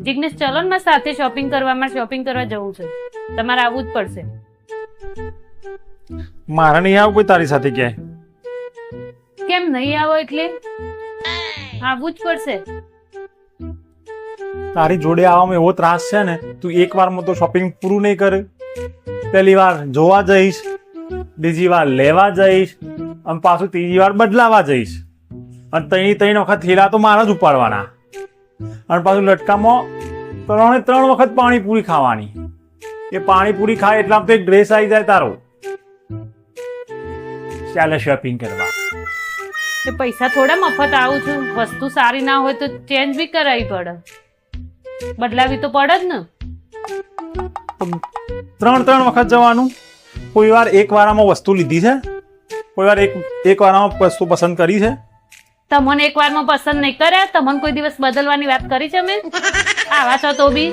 જિગ્નેશ ચલો ને સાથે શોપિંગ કરવા. મારે શોપિંગ કરવા જવું છે. તમારે આવવું જ પડશે. મારે નહીં આવું કોઈ તારી સાથે ક્યાંય? કેમ નહીં આવો એટલે? આવવું જ પડશે. તારી જોડે આવવામાં એવો ત્રાસ છે ને તું એક વારમાં તો શોપિંગ પૂરું નહીં કરે. પહેલી વાર જોવા જઈશ બીજી વાર લેવા જઈશ અને પાછું ત્રીજી વાર બદલાવા જઈશ. અને ત્રણ ત્રણ વખત થેલા તો મારા જ ઉપાડવાના. અને પાછું લટકામાં ત્રણે ત્રણ વખત પાણીપુરી ખાવાની. એ પાણીપુરી ખાય એટલામાં તો એક ડ્રેસ આવી જાય તારો. ચાલે શોપિંગ કરવા. એ પૈસા થોડા મફત આવું છું. વસ્તુ સારી ના હોય તો ચેન્જ બી કરાવી પડે. બદલાવી તો પડે જ ને. ત્રણ ત્રણ વખત જવાનું. કોઈ વાર એક વારામાં વસ્તુ લીધી છે. કોઈ વાર એક એક વારામાં વસ્તુ પસંદ કરી છે. તમને એક વારમાં પસંદ નહીં કર્યા તમને કોઈ દિવસ બદલવાની વાત કરી છે, મેં? આવા છો તો બી.